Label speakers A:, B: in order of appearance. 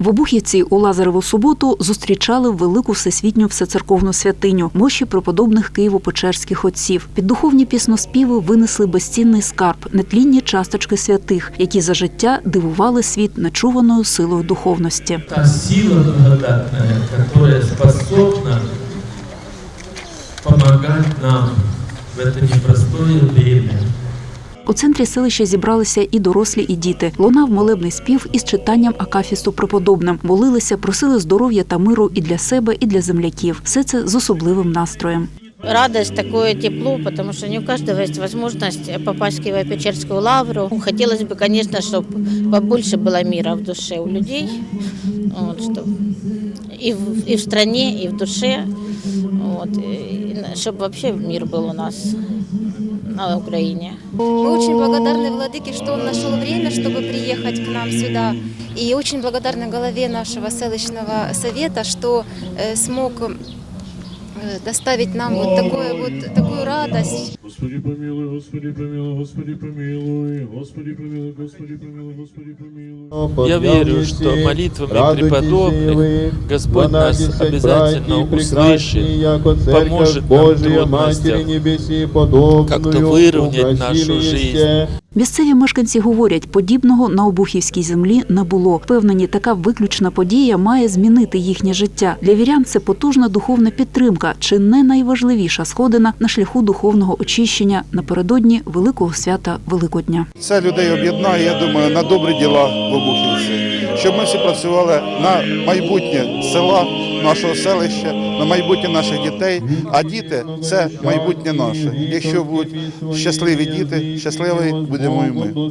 A: В Обухівці у Лазареву суботу зустрічали велику всесвітню всецерковну святиню мощі преподобних Києво-Печерських отців. Під духовні пісноспіви винесли безцінний скарб, нетлінні часточки святих, які за життя дивували світ нечуваною силою духовності.
B: та сила благодатная, которая способна помогать нам в это непростое время.
A: У центрі селища зібралися і дорослі, і діти. Лунав молебний спів із читанням акафісту преподобним. Молилися, просили здоров'я та миру і для себе, і для земляків. Все це з особливим настроєм.
C: Радость, такое тепло, потому что не у каждого есть возможность попасть в Киево-Печерскую лавру. Хотелось бы, конечно, чтобы побольше было мира в душе у людей, вот, чтоб и, в, и в стране, и в душе, вот, чтобы вообще мир был у нас на Украине.
D: Мы очень благодарны Владыке, что он нашел время, чтобы приехать к нам сюда. И очень благодарны главе нашего селищного совета, что э, смог э, доставить нам вот, такое, вот такую радость.
E: Господи помилуй, Господи помилуй, Господи помилуй, Господи помилуй, Господи помилуй, Господи помилуй.
F: Я верю, что молитвами преподобных Господь нас обязательно услышит, поможет нам в трудностях, как-то выровнять нашу жизнь.
A: Місцеві мешканці говорять, подібного на обухівській землі не було. Впевнені, така виключна подія має змінити їхнє життя. Для вірян це потужна духовна підтримка, чи не найважливіша сходина на шляху духовного очищення напередодні великого свята Великодня.
G: Це людей об'єднає, я думаю, на добрі діла в Обухівці, щоб ми всі працювали на майбутнє села, нашого селища, на майбутнє наших дітей. А діти це майбутнє наше. Якщо будуть щасливі діти, щасливі будемо і ми.